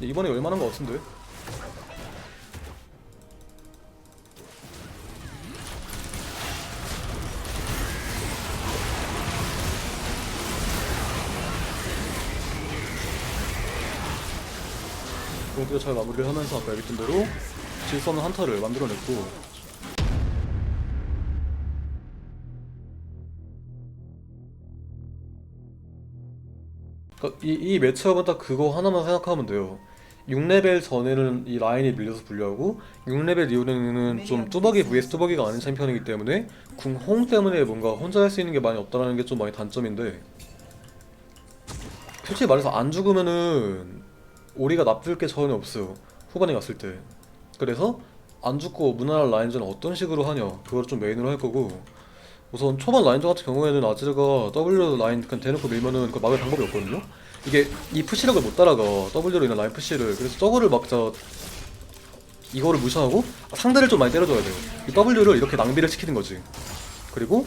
이번에 열만한 거 같은데? 공기가 잘 마무리를 하면서 아까 얘기했던 대로 질수 없는 한타를 만들어냈고 그러니까 이, 이 매치업은 딱 그거 하나만 생각하면 돼요. 6레벨 전에는 이 라인이 밀려서 불리하고 6레벨 이후에는 좀 뚜벅이 vs 뚜벅이가 아닌 챔피언이기 때문에 궁홍 때문에 뭔가 혼자 할 수 있는 게 많이 없다는 게 좀 많이 단점인데 솔직히 말해서 안 죽으면은 우리가 나쁠 게 전혀 없어요. 후반에 갔을 때. 그래서 안 죽고 무난한 라인전을 어떤 식으로 하냐 그걸 좀 메인으로 할 거고 우선 초반 라인전 같은 경우에는 아즈르가 W 라인 그냥 대놓고 밀면은 그 막을 방법이 없거든요. 이게 이 푸시력을 못 따라가 W로 인한 라인 푸시를. 그래서 저거를 막자 이거를 무시하고 상대를 좀 많이 때려줘야 돼요. 이 W를 이렇게 낭비를 시키는 거지. 그리고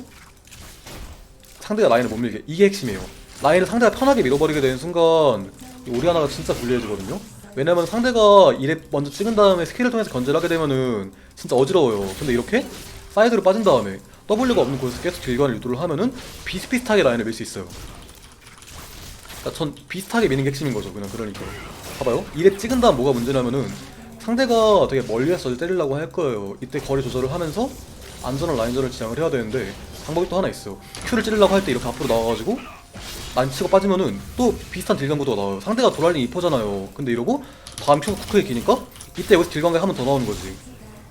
상대가 라인을 못 밀게. 이게 핵심이에요. 라인을 상대가 편하게 밀어버리게 되는 순간 이 오리아나가 진짜 불리해지거든요. 왜냐면 상대가 이래 먼저 찍은 다음에 스킬을 통해서 견제를 하게 되면은 진짜 어지러워요. 근데 이렇게 사이드로 빠진 다음에 W가 없는 곳에서 계속 딜관을 유도를 하면은 비슷비슷하게 라인을 밀 수 있어요. 그러니까 전 비슷하게 미는 게 핵심인 거죠 그냥 그러니까. 봐봐요. 이래 찍은 다음 뭐가 문제냐면은 상대가 되게 멀리에서 저를 때리려고 할 거예요. 이때 거리 조절을 하면서 안전한 라인전을 지향을 해야 되는데 방법이 또 하나 있어요. Q를 찌르려고 할 때 이렇게 앞으로 나와가지고 라인 치고 빠지면은 또 비슷한 딜감 구도가 나와요. 상대가 도랄링 2퍼잖아요. 근데 이러고 다음 Q 쿠크에 기니까 이때 여기서 딜감이 한번 더 나오는 거지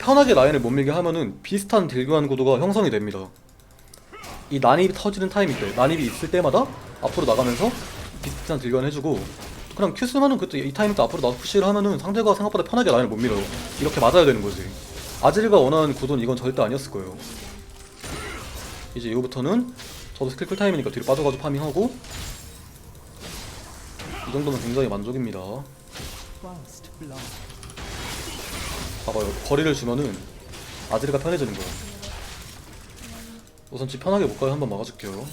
편하게 라인을 못 밀게 하면은 비슷한 딜교환 구도가 형성이 됩니다. 이 난입이 터지는 타임일 때 난입이 있을 때마다 앞으로 나가면서 비슷한 딜교환 해주고 그냥 큐 쓰면은 그때 이 타임 때 앞으로 나서 푸시를 하면은 상대가 생각보다 편하게 라인을 못 밀어요. 이렇게 맞아야 되는 거지. 아질가 원하는 구도는 이건 절대 아니었을 거예요. 이제 이후부터는 저도 스킬 쿨 타임이니까 뒤로 빠져가지고 파밍하고 이 정도면 굉장히 만족입니다. 봐봐요 거리를 주면은 아지르가 편해지는 거야. 우선 집 편하게 못 가요. 한번 막아줄게요.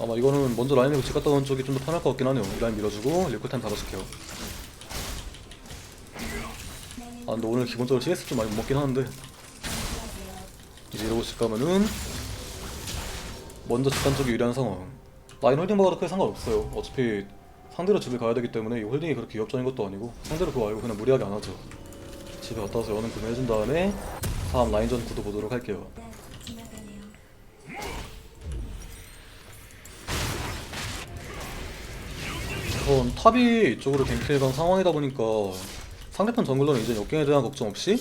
아마 이거는 먼저 라인 밀고 집 갔다 온 쪽이 좀 더 편할 것 같긴 하네요. 이 라인 밀어주고 리콜 타임 받아줄게요. 아 근데 오늘 기본적으로 CS 좀 많이 못 먹긴 하는데. 이제 이러고 집 가면은 먼저 집단 쪽이 유리한 상황 라인 홀딩 먹어도 크게 상관없어요. 어차피 상대로 집을 가야 되기 때문에 이 홀딩이 그렇게 위협적인 것도 아니고 상대로 그거 알고 그냥 무리하게 안 하죠. 집에 갔다 와서 여는 구매해준 다음에 다음 라인전 구도 보도록 할게요. 우선 탑이 이쪽으로 갱킹을 간 상황이다 보니까 상대편 정글러는 이제 역갱에 대한 걱정 없이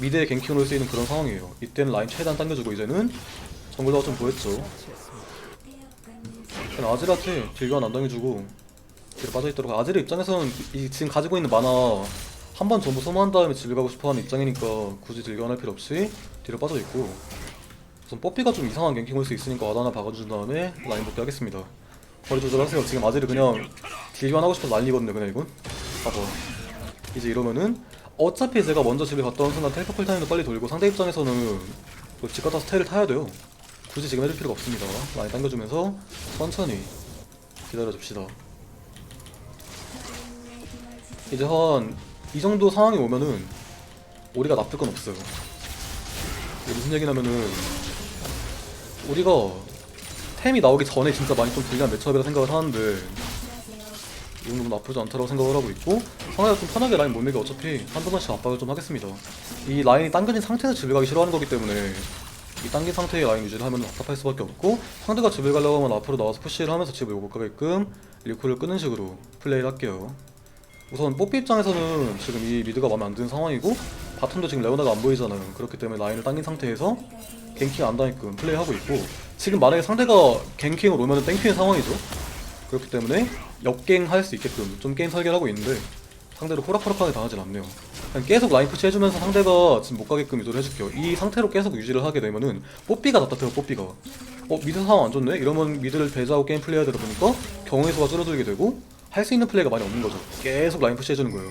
미드에 갱킹으로 쓸수 있는 그런 상황이에요. 이때는 라인 최대한 당겨주고 이제는 정글러가 좀 보였죠 그냥 아질한테 딜교환 안 당해주고 뒤로 빠져있도록 아질의 입장에서는 이 지금 가지고 있는 만화 한 번 전부 소모한 다음에 딜 가고 싶어하는 입장이니까 굳이 딜교환할 필요 없이 뒤로 빠져있고 우선 뽀삐가 좀 이상한 갱킹 올 수 있으니까 와드 하나 박아준 다음에 라인 복귀 하겠습니다. 거리 조절하세요. 지금 아질이 그냥 딜교환 하고 싶어서 난리거든요 그냥 이건 봐봐. 이제 이러면은 어차피 제가 먼저 집에 갔다 온 순간 텔포 쿨타임도 빨리 돌고 상대 입장에서는 그집 갔다 스테이를 타야 돼요 굳이 지금 해줄 필요가 없습니다. 많이 당겨주면서 천천히 기다려줍시다. 이제 한 이 정도 상황이 오면은 우리가 나쁠 건 없어요. 이게 무슨 얘기냐면은 우리가 템이 나오기 전에 진짜 많이 좀 불리한 매치업이라 생각을 하는데 이 정도면 나쁘지 않다고 생각을 하고 있고 상대가 좀 편하게 라인 못 밀게 어차피 한두 번씩 압박을 좀 하겠습니다. 이 라인이 당겨진 상태에서 집을 가기 싫어하는 거기 때문에 이 당긴 상태의 라인 유지를 하면 답답할 수밖에 없고 상대가 집을 가려고 하면 앞으로 나와서 푸시를 하면서 집을 못 가게끔 리콜을 끄는 식으로 플레이를 할게요. 우선 뽀삐 입장에서는 지금 이 미드가 마음에 안 드는 상황이고 바텀도 지금 레오나가 안 보이잖아요. 그렇기 때문에 라인을 당긴 상태에서 갱킹 안 당했끔 플레이하고 있고 지금 만약에 상대가 갱킹을 오면 땡큐인 상황이죠. 그렇기 때문에 역갱 할 수 있게끔 좀 게임 설계를 하고 있는데 상대로 호락호락하게 당하진 않네요 그냥 계속 라인 푸시 해주면서 상대가 지금 못 가게끔 유도를 해줄게요. 이 상태로 계속 유지를 하게 되면은 뽀삐가 답답해요, 뽀삐가. 어, 미드 상황 안 좋네? 이러면 미드를 배제하고 게임 플레이해야 되다 보니까 경우의 수가 줄어들게 되고 할 수 있는 플레이가 많이 없는 거죠. 계속 라인 푸시 해주는 거예요.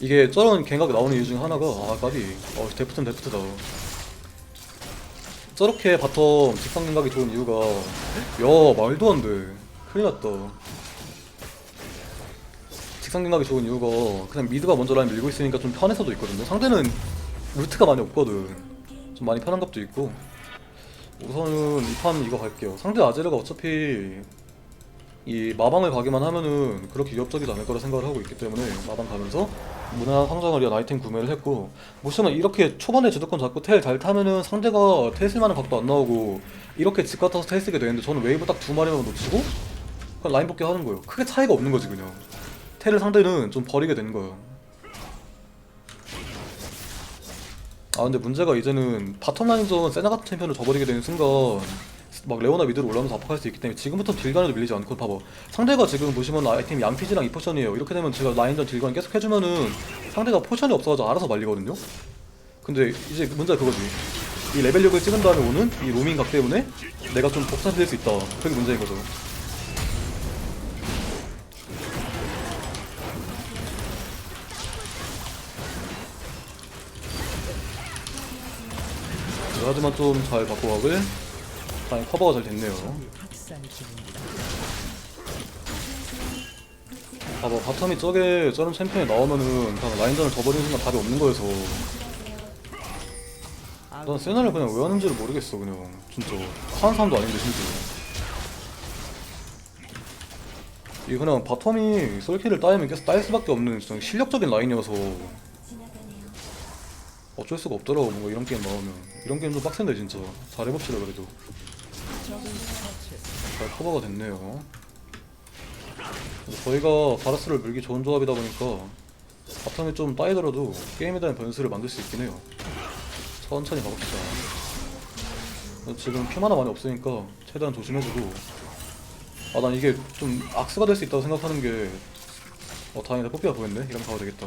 이게 저런 갱각이 나오는 이유 중 하나가 아 까비 어 데프트는 데프트다 저렇게 바텀 직선 갱각이 좋은 이유가 야 말도 안돼. 큰일 났다. 직선 갱각이 좋은 이유가 그냥 미드가 먼저 라인 밀고 있으니까 좀 편해서도 있거든요. 상대는 루트가 많이 없거든. 좀 많이 편한 것도 있고. 우선은 이 판 이거 갈게요. 상대 아제르가 어차피 이 마방을 가기만 하면은 그렇게 위협적이지 않을 거라 생각을 하고 있기 때문에 마방 가면서 문화 상장을 위한 아이템 구매를 했고 보시면 이렇게 초반에 주도권 잡고 텔 잘 타면은 상대가 텔 쓸만한 각도 안 나오고 이렇게 집 같아서 텔 쓰게 되는데 저는 웨이브 딱 두 마리만 놓치고 그냥 라인 복귀 하는 거예요. 크게 차이가 없는 거지 그냥. 텔을 상대는 좀 버리게 되는 거예요. 아 근데 문제가 이제는 바텀 라인전 세나 같은 챔피언을 저버리게 되는 순간 막 레오나 미드로 올라오면서 압박할 수 있기 때문에 지금부터 딜간에도 밀리지 않고 봐봐 상대가 지금 보시면 아이템 양피지랑 이 포션이에요. 이렇게 되면 제가 라인전 딜간 계속 해주면은 상대가 포션이 없어가지고 알아서 말리거든요. 근데 이제 문제가 그거지. 이 레벨 6을 찍은 다음에 오는 이 로밍 각 때문에 내가 좀 복사될 수 있다. 그게 문제인 거죠. 네, 하지만 좀 잘 바꿔가길 다행 커버가 잘 됐네요. 중입니다. 봐봐 바텀이 저게 저런 챔피언이 나오면은 그냥 라인전을 저버리는 순간 답이 없는 거여서. 난 세나를 그냥 왜 하는지를 모르겠어 그냥. 진짜. 하는 사람도 아닌데 심지어 이 그냥 바텀이 솔킬을 따이면 계속 따일 수밖에 없는 진짜 실력적인 라인이어서 어쩔 수가 없더라고 뭔가 이런 게임 나오면. 이런 게임 좀 빡센데 진짜. 잘해봅시다 그래도. 잘 커버가 됐네요. 저희가 바라스를 물기 좋은 조합이다 보니까 바텀이 좀 따이더라도 게임에 대한 변수를 만들 수 있긴 해요. 천천히 가봅시다. 지금 피만 많이 없으니까 최대한 조심해주고 아 난 이게 좀 악수가 될 수 있다고 생각하는 게 어, 다행이다 뽀삐가 보였네 이러면 가도 되겠다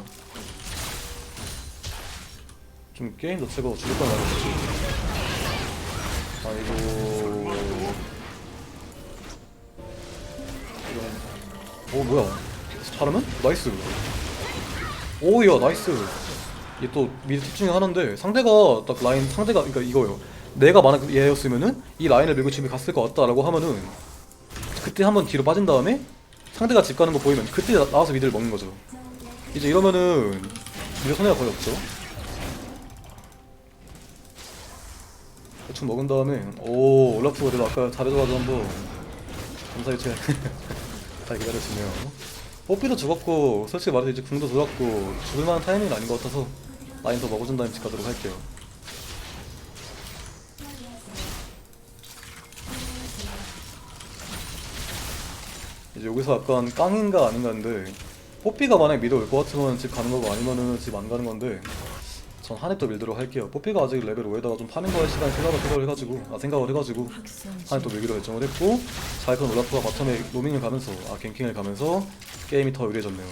좀 게임 자체가 죽을 뻔 말했지 아이고 오 뭐야? 잘하면? 나이스. 오야 나이스. 이게 또 미드 팁 중에 하나인데 상대가 딱 라인 상대가 그러니까 이거예요. 내가 만약 얘였으면은 이 라인을 밀고 집에 갔을 것 같다라고 하면은 그때 한번 뒤로 빠진 다음에 상대가 집 가는 거 보이면 그때 나- 나와서 미드를 먹는 거죠. 이제 이러면은 미드 손해가 거의 없죠. 대충 먹은 다음에 오 올라프가 그래도 아까 잘해줘가지고 한번 감사히 채 다 기다려주네요. 뽀삐도 죽었고 솔직히 말해서 이제 궁도 돌았고 죽을만한 타이밍은 아닌 것 같아서 라인 더 먹어준 다음에 집 가도록 할게요. 이제 여기서 약간 깡인가 아닌가인데 뽀삐가 만약 미드 올것 같으면 집 가는 거고 아니면은 집 안 가는 건데 전 한입더 밀도록 할게요. 뽀삐가 아직 레벨 5에다가 좀 파밍 거할 시간 생각을 해가지고 아 생각을 해가지고 한입더 밀기로 결정을 했고 자이컨 올라프가 바텀에 로밍을 가면서 아 갱킹을 가면서 게임이 더 유리해졌네요.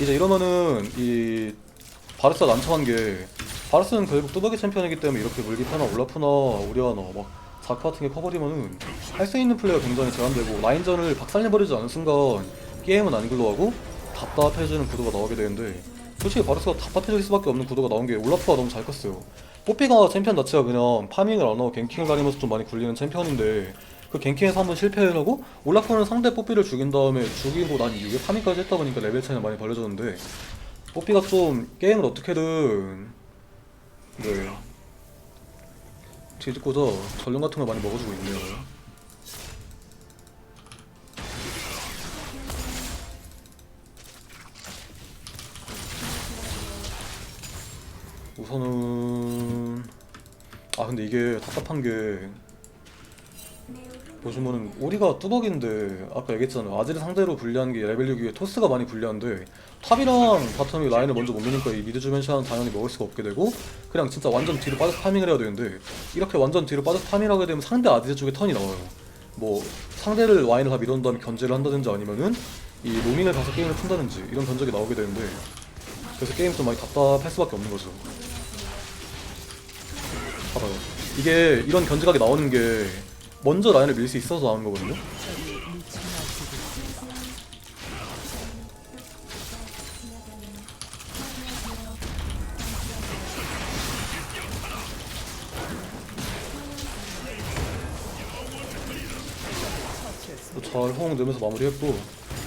이제 이러면은 이 바르스가 난처한 게 바르스는 결국 뚜벅이 챔피언이기 때문에 이렇게 물기타나 올라프나 오리아나 막 자크 같은 게 커버리면은 할 수 있는 플레이가 굉장히 제한되고 라인전을 박살내버리지 않은 순간 게임은 안 굴러가고 답답해지는 구도가 나오게 되는데 솔직히 바르스가 답답해질 수밖에 없는 구도가 나온 게 올라프가 너무 잘 컸어요. 뽀삐가 챔피언 자체가 그냥 파밍을 안 하고 갱킹을 다니면서 좀 많이 굴리는 챔피언인데 그 갱킹에서 한번 실패하고 올라프는 상대 뽀삐를 죽인 다음에 죽이고 난 이후에 파밍까지 했다 보니까 레벨 차이가 많이 벌어졌는데 뽀삐가 좀 게임을 어떻게든 네. 뒤집고자 전령 같은 걸 많이 먹어주고 있네요 우선은 아 근데 이게 답답한 게 보시면은 오리가 뚜벅인데 아까 얘기했잖아요. 아지를 상대로 불리한 게 레벨 6위에 토스가 많이 불리한데 탑이랑 바텀이 라인을 먼저 못 미니까 이 미드 주변 시야는 당연히 먹을 수가 없게 되고 그냥 진짜 완전 뒤로 빠져서 파밍을 해야 되는데 이렇게 완전 뒤로 빠져서 파밍을 하게 되면 상대 아지르 쪽에 턴이 나와요. 뭐 상대를 와인을 다 밀어놓은 다음에 견제를 한다든지 아니면은 이 로밍을 가서 게임을 푼다든지 이런 견적이 나오게 되는데 그래서 게임 좀 많이 답답할 수밖에 없는 거죠 팔아요. 이게 이런 견제각이 나오는 게 먼저 라인을 밀 수 있어서 나오는 거거든요. 잘 호응 넣으면서 마무리했고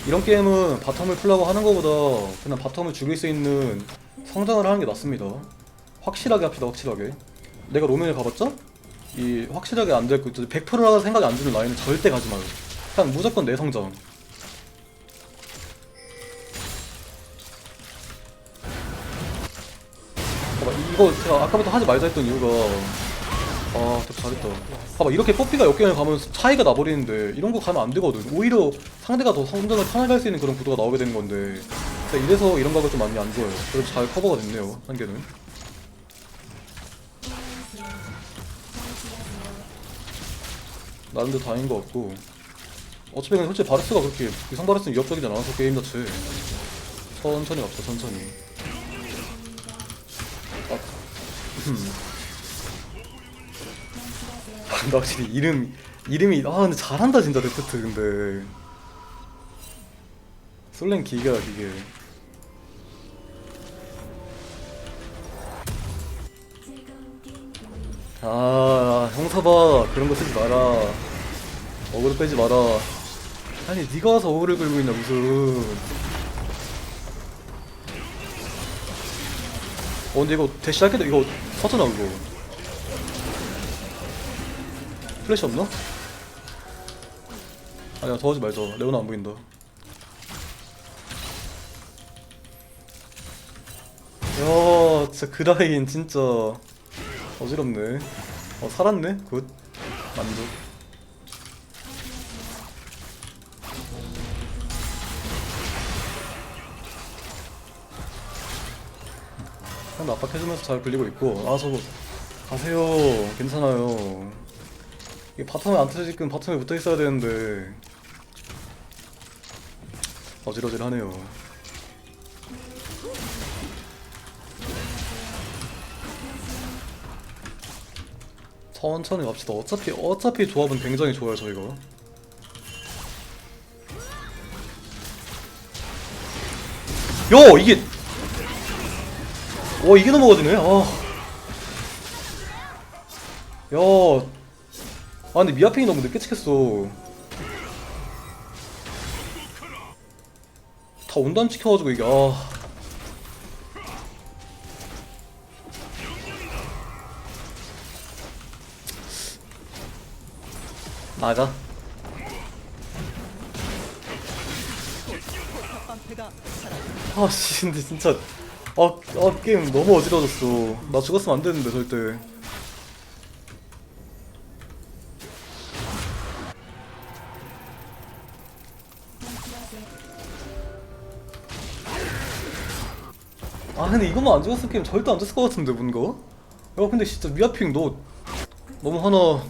이런 게임은 바텀을 풀라고 하는 것보다 그냥 바텀을 죽일 수 있는 성장을 하는 게 낫습니다 확실하게 합시다 확실하게 내가 로맨을 가봤자 이 확실하게 안 될 거, 100%라고 생각이 안 드는 라인은 절대 가지 마요 그냥 무조건 내 성장. 봐봐 이거 제가 아까부터 하지 말자 했던 이유가 아 되게 잘했다. 봐봐 이렇게 뽀삐가 역경을 가면 차이가 나버리는데 이런 거 가면 안 되거든. 오히려 상대가 더 성장을 편하게 할 수 있는 그런 구도가 나오게 되는 건데. 이래서 이런 각을 좀 많이 안 좋아요. 그래도 잘 커버가 됐네요 한 개는 나름대로 다행인 것 같고. 어차피 근데 솔직히 바르스가 그렇게 이상 바르스는 위협적이지 않아서 게임 자체 천천히 갑시다 천천히. 아, 음. 나 확실히 이름 이름이 아 근데 잘한다 진짜 데프트 근데. 솔랭 기계야 기 아 형사봐 그런 거 쓰지 마라. 어그로 빼지 마라. 아니 네가 와서 어그를 끌고 있냐 무슨. 어 근데 이거 대시 할게도 이거 서잖아 이거. 플래시 없나? 아니야 더 하지 말자. 레오나 안 보인다. 야 진짜 그 라인 진짜 어지럽네. 어 살았네? 굿. 만족 상대 압박해주면서 잘 불리고 있고. 아 저거. 가세요. 괜찮아요. 이게 바텀에 안 터지게끔 바텀에 붙어 있어야 되는데. 어지러질하네요 천천히 갑시다. 어차피 어차피 조합은 굉장히 좋아요 저희가. 야 이게. 와 이게 넘어가지네. 아. 야. 아 근데 미아핑이 너무 늦게 찍혔어. 다 온단 찍혀가지고 이게 아 나가 아씨 근데 진짜 아, 아 게임 너무 어지러졌어. 나 죽었으면 안 되는데 절대. 아 근데 이것만 안 죽었을 게임 절대 안 졌을 것 같은데 뭔가? 야 근데 진짜 미아핑 너 너무 하나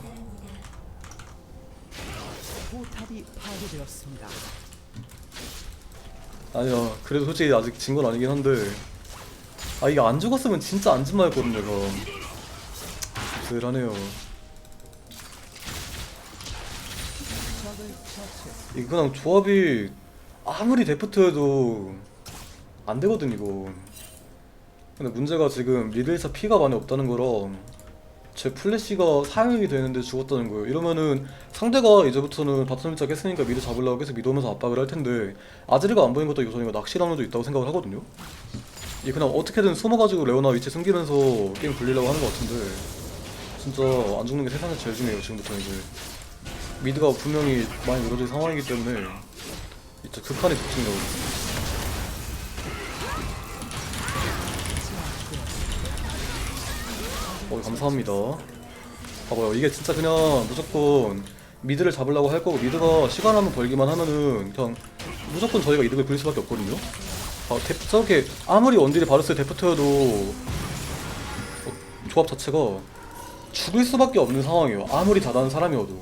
포탑이 파괴되었습니다. 아니야 그래도 솔직히 아직 진 건 아니긴 한데 아 이게 안 죽었으면 진짜 안 진마 했거든 내가 씁쓸하네요. 이거 그냥 조합이 아무리 데프트 해도 안 되거든 이거 근데 문제가 지금 미들사 피가 많이 없다는 거랑 제 플래시가 사용이 되는데 죽었다는 거예요. 이러면은 상대가 이제부터는 바텀 밀자 깼으니까 미드 잡으려고 계속 미드 오면서 압박을 할 텐데 아즈리가 안 보인 것도 요소니까 낚시라면도 있다고 생각을 하거든요. 이 그냥 어떻게든 숨어가지고 레오나 위치 숨기면서 게임 굴리려고 하는 것 같은데 진짜 안 죽는 게 세상에서 제일 중요해요 지금부터 이제. 미드가 분명히 많이 늘어질 상황이기 때문에 진짜 극한의 집중력 어 감사합니다. 봐봐요. 이게 진짜 그냥 무조건 미드를 잡으려고 할 거고 미드가 시간 한번 벌기만 하면은 그냥 무조건 저희가 이득을 볼 수밖에 없거든요. 아, 데, 저렇게 아무리 원딜이 바르스 데프트여도 어, 조합 자체가 죽을 수밖에 없는 상황이에요. 아무리 잘하는 사람이어도.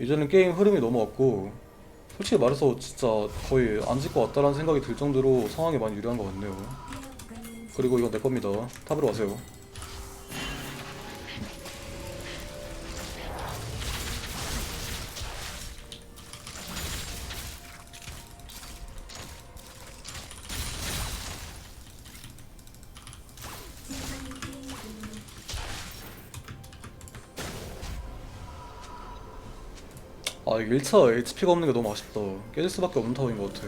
이제는 게임 흐름이 없고 솔직히 말해서 진짜 거의 안 질 것 같다라는 생각이 들 정도로 상황이 많이 유리한 것 같네요. 그리고 이건 내 겁니다. 탑으로 와세요 이게 1차 HP가 없는 게 너무 아쉽다. 깨질 수밖에 없는 타워인 것 같아.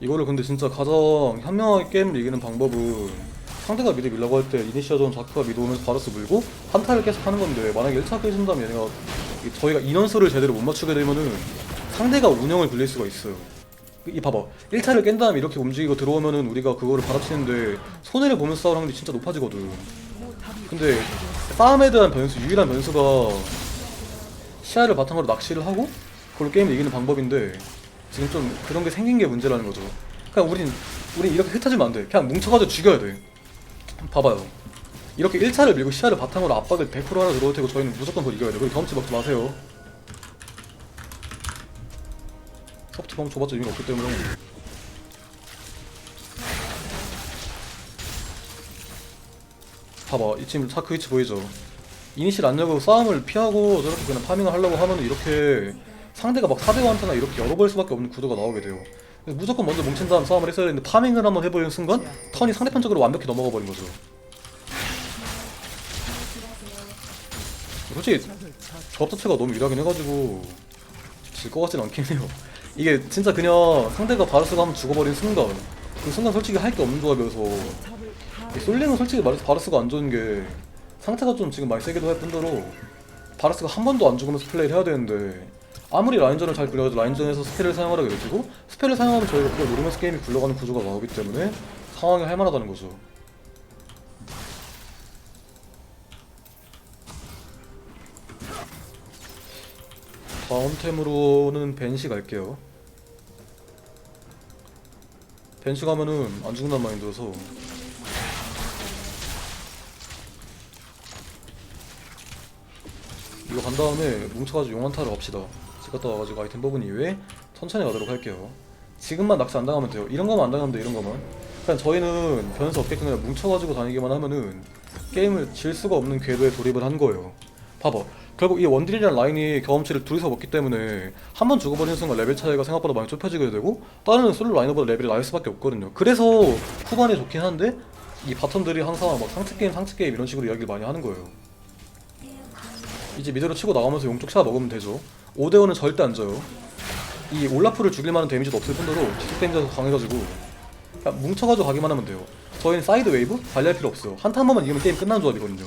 이거를 근데 진짜 가장 현명하게 게임을 이기는 방법은 상대가 미드 밀라고 할 때 이니시아전 자크가 미드 오면서 바르스 물고 한타를 계속 하는 건데 만약에 1차 깨진다면 얘네가 이- 저희가 인원수를 제대로 못 맞추게 되면은 상대가 운영을 굴릴 수가 있어요. 이 봐봐. 1차를 깬 다음에 이렇게 움직이고 들어오면은 우리가 그거를 받아치는데 손해를 보면서 싸우는 확률이 진짜 높아지거든. 근데 싸움에 대한 변수 유일한 변수가 시야를 바탕으로 낚시를 하고 그걸로 게임을 이기는 방법인데 지금 좀 그런 게 생긴 게 문제라는 거죠. 그냥 우린 우린 이렇게 흩어지면 안 돼. 그냥 뭉쳐가지고 죽여야 돼. 봐봐요. 이렇게 1차를 밀고 시야를 바탕으로 압박을 100% 하나 들어올 테고 저희는 무조건 그걸 이겨야 돼. 그리고 경험치 먹지 마세요. 소프트 경험 줘봤자 의미가 없기 때문에 봐봐 이 지금 차크 위치 보이죠? 이니시를 안 열고 싸움을 피하고 저렇게 그냥 파밍을 하려고 하면 이렇게 상대가 막 4대 한타나 이렇게 열어버릴 수밖에 없는 구도가 나오게 돼요. 무조건 먼저 뭉친 다음 싸움을 했어야 되는데 파밍을 한번 해버리는 순간 턴이 상대편적으로 완벽히 넘어가 버린 거죠. 솔직히. 조합 자체가 너무 유리하긴 해가지고 질 것 같진 않긴 해요. 이게 진짜 그냥 상대가 바르스가 한번 죽어버린 순간 그 순간 솔직히 할 게 없는 조합이어서 이 솔랭은 솔직히 말해서 바르스가 안 좋은 게 상태가 좀 지금 많이 세기도 할 뿐더러 바르스가 한 번도 안 죽으면서 플레이를 해야 되는데 아무리 라인전을 잘 그려도 라인전에서 스펠을 사용하라고 해가지고 스펠을 사용하면 저희가 그걸 누르면서 게임이 굴러가는 구조가 나오기 때문에 상황이 할만하다는 거죠. 다음 템으로는 벤시 갈게요. 벤시 가면은 안 죽는단 마인드여서 이거 간 다음에 뭉쳐가지고 용한타를 갑시다. 집 갔다 와가지고 아이템 뽑은 이후에 천천히 가도록 할게요. 지금만 낚시 안 당하면 돼요. 이런 거만 안 당하면 돼 이런 거만 그냥 저희는 변수 없게끔 그냥 뭉쳐가지고 다니기만 하면은 게임을 질 수가 없는 궤도에 돌입을 한 거예요. 봐봐. 결국 이 원딜이라는 라인이 경험치를 둘이서 먹기 때문에 한 번 죽어버리는 순간 레벨 차이가 생각보다 많이 좁혀지게 되고 다른 솔로 라이너보다 레벨이 낮을 수밖에 없거든요. 그래서 후반에 좋긴 한데 이 바텀들이 항상 막 상체 게임 상체 게임 이런 식으로 이야기를 많이 하는 거예요 이제 미드로 치고 나가면서 용쪽 샷 먹으면 되죠. 5대5는 절대 안 져요. 이 올라프를 죽일 만한 데미지도 없을 뿐더러 지속 데미지가 강해가지고 그냥 뭉쳐가지고 가기만 하면 돼요. 저희는 사이드 웨이브? 관리할 필요 없어요. 한타 한 번만 이기면 게임 끝나는 조합이거든요.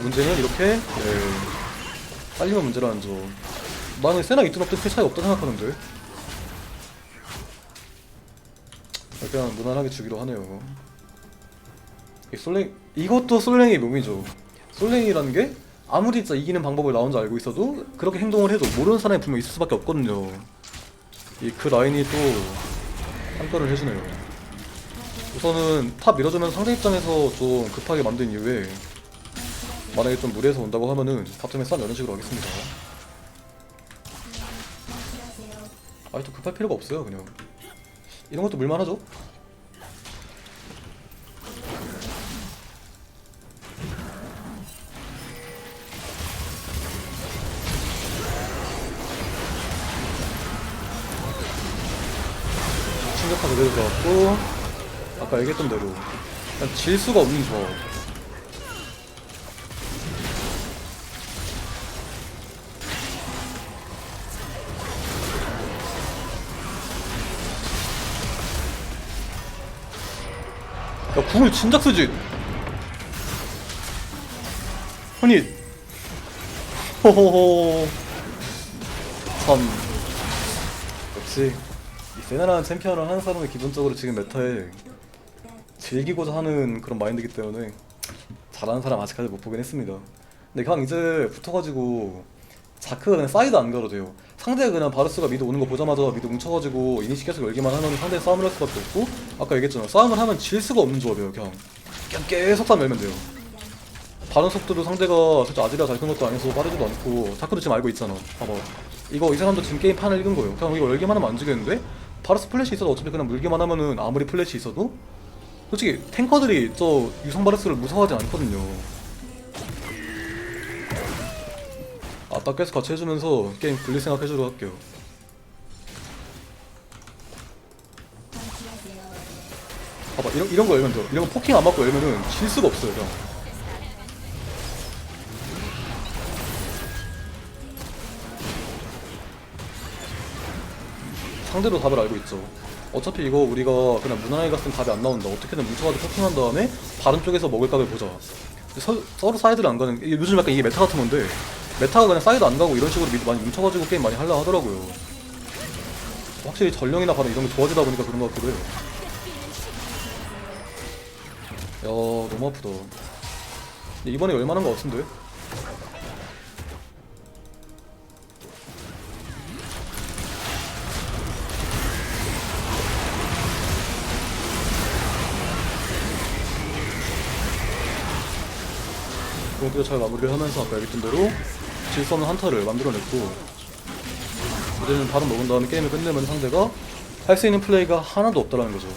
문제는 이렇게 네, 빨리면 문제라는 점 나는 세나 이든 없든 큰 차이 없다 생각하는데. 그냥 무난하게 주기로 하네요. 이 솔랭 이것도 솔랭의 묘미죠. 솔랭이라는 게 아무리 진짜 이기는 방법을 나 혼자 알고 있어도 그렇게 행동을 해도 모르는 사람이 분명 있을 수밖에 없거든요. 이 그 라인이 또 한건을 해주네요. 우선은 탑 밀어주면서 상대 입장에서 좀 급하게 만든 이후에 만약에 좀 무리해서 온다고 하면은 바텀에 싼 이런 식으로 하겠습니다. 또 급할 필요가 없어요 그냥 이런 것도 물만하죠? 충격파 그대로 들어갔고 아까 얘기했던 대로 그냥 질 수가 없는 조합 야 궁을 진작 쓰지? 아니. 호호호. 참. 역시 이 세나라는 챔피언을 하는 사람은 기본적으로 지금 메타에 즐기고자 하는 그런 마인드이기 때문에 잘하는 사람 아직까지 못 보긴 했습니다. 근데 그냥 이제 붙어가지고 자크가 그냥 사이드 안 걸어도 돼요. 상대가 그냥 바르스가 미드 오는 거 보자마자 미드 뭉쳐가지고 이니시 계속 열기만 하면 상대 싸움을 할 수밖에 없고 아까 얘기했잖아 싸움을 하면 질 수가 없는 조합이에요 그냥 그냥 계속 싸움 열면 돼요. 반응 속도도 상대가 진짜 아지라 잘 큰 것도 아니어서 빠르지도 않고 자크도 지금 알고 있잖아. 봐봐. 이거 이 사람도 지금 게임 판을 읽은 거예요. 그냥 이거 열기만 하면 안 지겠는데 바르스 플래시 있어도 어차피 그냥 물기만 하면은 아무리 플래시 있어도 솔직히 탱커들이 저 유성 바르스를 무서워하지 않거든요. 아딱 계속 같이 해주면서 게임 굴릴 생각 해주도록 할게요. 봐봐 이런 이런 거 열면 돼. 이런 거 포킹 안 맞고 열면은 질 수가 없어요 형. 상대도 답을 알고 있죠. 어차피 이거 우리가 그냥 무난하게 갔으면 답이 안 나온다. 어떻게든 뭉쳐가지고 포킹한 다음에 다른 쪽에서 먹을 각을 보자. 서, 서로 사이드를 안 가는 요즘 약간 이게 메타 같은 건데 메타가 그냥 사이드 안 가고 이런 식으로 미- 많이 뭉쳐가지고 게임 많이 하려 하더라고요. 확실히 전령이나 바로 이런 게 좋아지다 보니까 그런 것 같기도 해요. 야 너무 아프다. 이번에 열만한 것 같은데? 공기가 잘 마무리를 하면서 아까 얘기했던 대로 질 수 없는 한타를 만들어냈고 이제는 바로 먹은 다음에 게임을 끝내면 상대가 할 수 있는 플레이가 하나도 없다라는 거죠.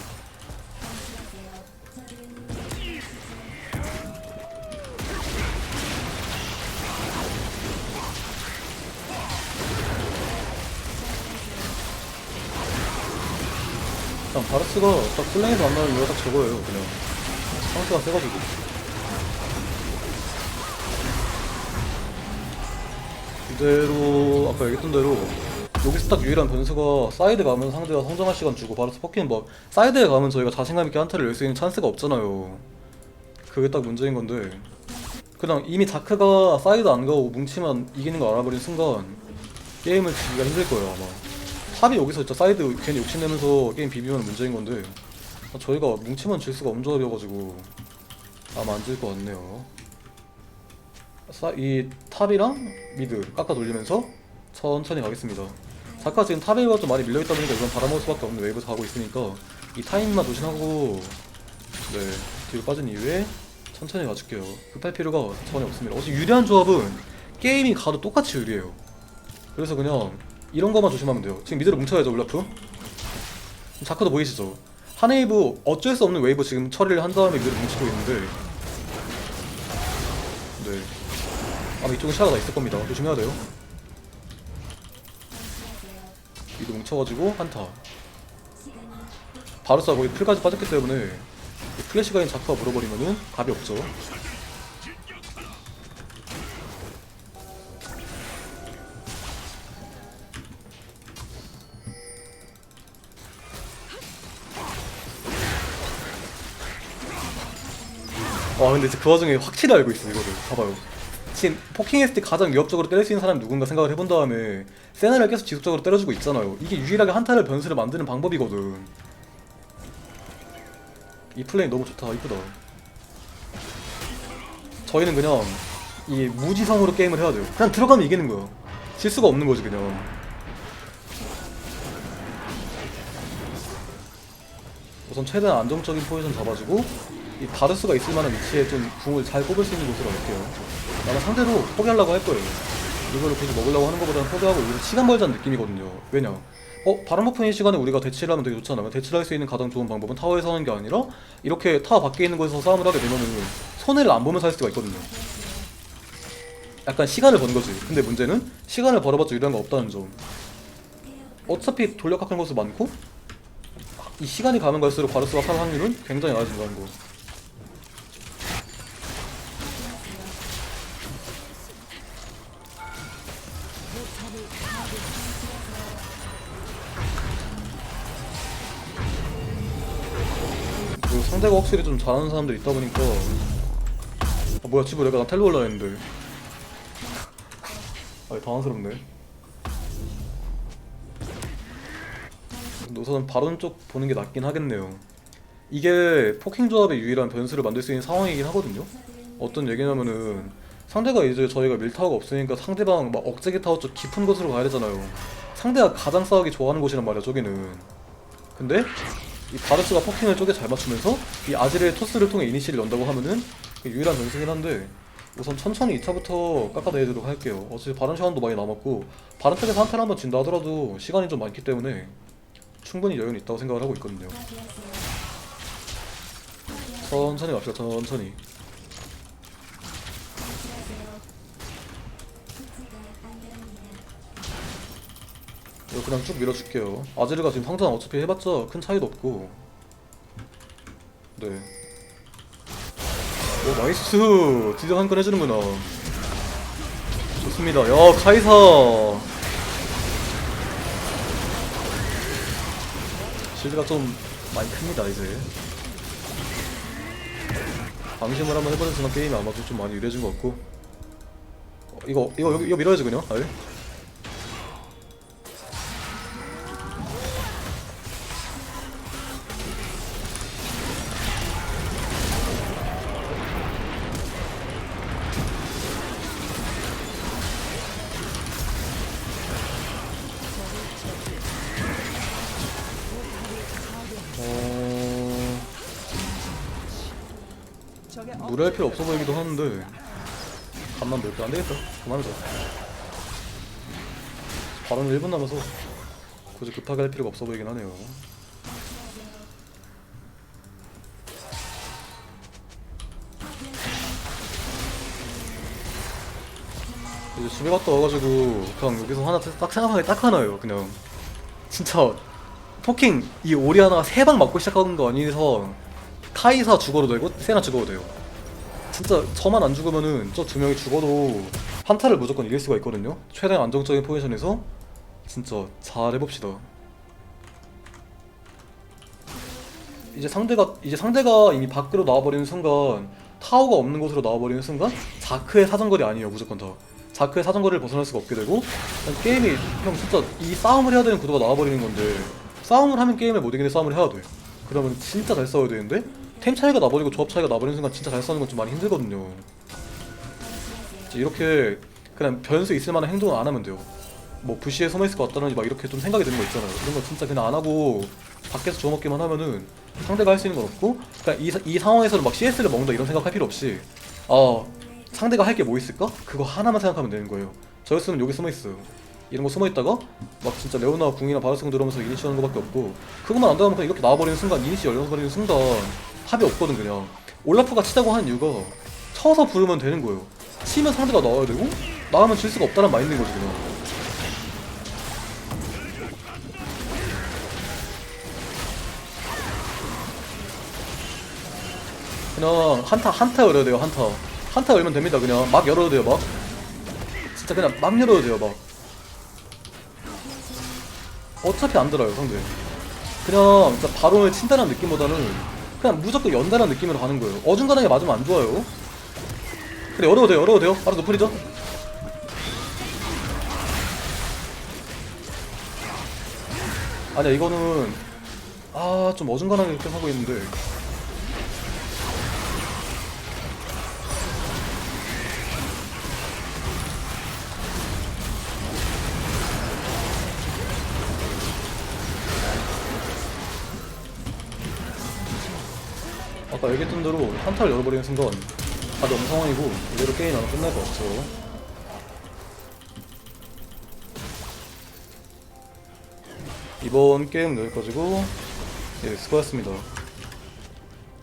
일단 바르스가 딱 플랭에서 만나는 이유가 딱 저거예요 그냥 상태가 세가지고 대로 아까 얘기했던 대로 여기서 딱 유일한 변수가 사이드 가면 상대가 성장할 시간 주고 바르스 포킹 뭐 사이드에 가면 저희가 자신감 있게 한타를 열수 있는 찬스가 없잖아요. 그게 딱 문제인 건데 그냥 이미 자크가 사이드 안 가고 뭉치만 이기는 거 알아버린 순간 게임을 지기가 힘들 거예요 아마. 탑이 여기서 진짜 사이드 괜히 욕심내면서 게임 비비면 문제인 건데 저희가 뭉치면 질 수가 없는 조합이어가지고 아마 안 질 것 같네요 사, 이 탑이랑 미드 깎아 돌리면서 천천히 가겠습니다. 자크가 지금 탑에가 좀 많이 밀려있다 보니까 이건 바라먹을 수밖에 없는 웨이브 가고 있으니까 이 타이밍만 조심하고 네 뒤로 빠진 이후에 천천히 가줄게요. 급할 필요가 전혀 없습니다. 어차피 유리한 조합은 게임이 가도 똑같이 유리해요. 그래서 그냥 이런 것만 조심하면 돼요. 지금 미드로 뭉쳐야죠 울라프. 자크도 보이시죠? 한 웨이브 어쩔 수 없는 웨이브 지금 처리를 한 다음에 미드로 뭉치고 있는데 아마 이쪽에 다 있을 겁니다. 조심해야 돼요. 미드 뭉쳐가지고 한타. 바루스가 거의 풀까지 빠졌기 때문에. 이 플래시가인 자크가 물어버리면은 답이 없죠. 와 근데 진짜 그 와중에 확실히 알고 있어 이거를. 봐봐요 지금 포킹했을 때 가장 위협적으로 때릴 수 있는 사람이 누군가 생각을 해본 다음에 세나를 계속 지속적으로 때려주고 있잖아요. 이게 유일하게 한타를 변수를 만드는 방법이거든. 이 플레이 너무 좋다. 이쁘다. 저희는 그냥 이 무지성으로 게임을 해야 돼요. 그냥 들어가면 이기는 거야. 실수가 없는 거지 그냥. 우선 최대한 안정적인 포지션 잡아주고 이 바르스가 있을 만한 위치에 좀 궁을 잘 꼽을 수 있는 곳으로 갈게요. 아마 상대로 포기하려고 할 거예요. 이거를 계속 먹으려고 하는 것보다는 포기하고 이거 시간 벌자는 느낌이거든요. 왜냐? 어 바람 오픈의 시간에 우리가 대치를 하면 되게 좋잖아요. 대치를 할 수 있는 가장 좋은 방법은 타워에서 하는 게 아니라 이렇게 타워 밖에 있는 곳에서 싸움을 하게 되면은 손해를 안 보면서 할 수가 있거든요. 약간 시간을 버는 거지. 근데 문제는 시간을 벌어봤자 유리한 거 없다는 점. 어차피 돌려깎은 것도 많고 이 시간이 가면 갈수록 바르스가 살 확률은 굉장히 낮아진다는 거 상대가 확실히 좀 잘하는 사람들 있다 보니까. 아 뭐야 지금 내가 나 텔로 올라 했는데. 아 당황스럽네. 우선 바론 쪽 보는 게 낫긴 하겠네요. 이게 포킹 조합의 유일한 변수를 만들 수 있는 상황이긴 하거든요. 어떤 얘기냐면은 상대가 이제 저희가 밀타워가 없으니까 상대방 막 억제기 타워 쪽 깊은 곳으로 가야 되잖아요. 상대가 가장 싸우기 좋아하는 곳이란 말이야 저기는. 근데 이 바르스가 포킹을 쪼개 잘 맞추면서 이 아지르의 토스를 통해 이니시를 연다고 하면은 그게 유일한 변수긴 한데 우선 천천히 2차부터 깎아내도록 할게요. 어차피 바른 시간도 많이 남았고 바른 쪽에서 한타를 한번 진다 하더라도 시간이 좀 많기 때문에 충분히 여유는 있다고 생각을 하고 있거든요. 천천히 갑시다 천천히 이거 그냥 쭉 밀어줄게요. 아지르가 지금 상장 어차피 해봤자 큰 차이도 없고. 네. 오 나이스! 드디어 한건 해주는구나. 좋습니다. 야 카이사! 실드가 좀 많이 큽니다 이제. 방심을 한번 해보는 순간 게임이 아마도 좀 많이 유리해진 것 같고. 어, 이거 이거 여기 이거 밀어야지 그냥. 아 무리할 필요 없어 보이기도 하는데. 간만 볼게. 안 되겠다. 그만하자 발언 1분 남아서 굳이 급하게 할 필요가 없어 보이긴 하네요. 이제 집에 갔다 와가지고 그냥 여기서 하나 딱 생각하기 딱 하나예요 그냥. 진짜 토킹 이 오리 하나가 세 방 맞고 시작하는 거 아니서 카이사 죽어도 되고 세나 죽어도 돼요 진짜 저만 안 죽으면은 저 두 명이 죽어도 한타를 무조건 이길 수가 있거든요. 최대한 안정적인 포지션에서 진짜 잘 해봅시다. 이제 상대가 이제 상대가 이미 밖으로 나와버리는 순간 타워가 없는 곳으로 나와버리는 순간 자크의 사정거리 아니에요 무조건 다. 자크의 사정거리를 벗어날 수가 없게 되고 게임이 형 진짜 이 싸움을 해야 되는 구도가 나와버리는 건데 싸움을 하면 게임을 못 이기는 싸움을 해야 돼. 그러면 진짜 잘 싸워야 되는데 템 차이가 나버리고 조합 차이가 나버리는 순간 진짜 잘 싸우는 건 좀 많이 힘들거든요. 이렇게 그냥 변수 있을 만한 행동을 안 하면 돼요. 뭐 부시에 숨어있을 것 같다든지 막 이렇게 좀 생각이 드는 거 있잖아요. 그런 거 진짜 그냥 안 하고 밖에서 주워 먹기만 하면은 상대가 할 수 있는 건 없고 그러니까 이, 사- 이 상황에서는 막 CS를 먹는다 이런 생각 할 필요 없이 아 상대가 할 게 뭐 있을까? 그거 하나만 생각하면 되는 거예요. 저였으면 여기 숨어있어요. 이런 거 숨어있다가 막 진짜 레오나 궁이나 바르스궁 들어오면서 이니시 하는 거밖에 없고 그것만 안 되면 그냥 이렇게 나와버리는 순간 이니시 열려버리는 순간 합이 없거든 그냥. 올라프가 치자고 하는 이유가 쳐서 부르면 되는 거예요. 치면 상대가 나와야 되고 나가면 질 수가 없다는 마인드인 거지 그냥. 그냥 한타 한타 열어야 돼요 한타. 한타 열면 됩니다 그냥. 막 열어도 돼요 막. 진짜 그냥 막 열어도 돼요 막. 어차피 안 들어요 상대. 그냥 진짜 바로 친다는 느낌보다는 그냥 무조건 연다는 느낌으로 가는 거예요. 어중간하게 맞으면 안 좋아요. 그래 열어도 돼요 열어도 돼요. 바로 노플이죠? 아니야 이거는 아 좀 어중간하게 하고 있는데 얘기했던 대로 한타를 열어버리는 순간 다 너무 상황이고 이대로 게임 아마 끝날 것 같죠 이번 게임은 여기까지고 예 수고하셨습니다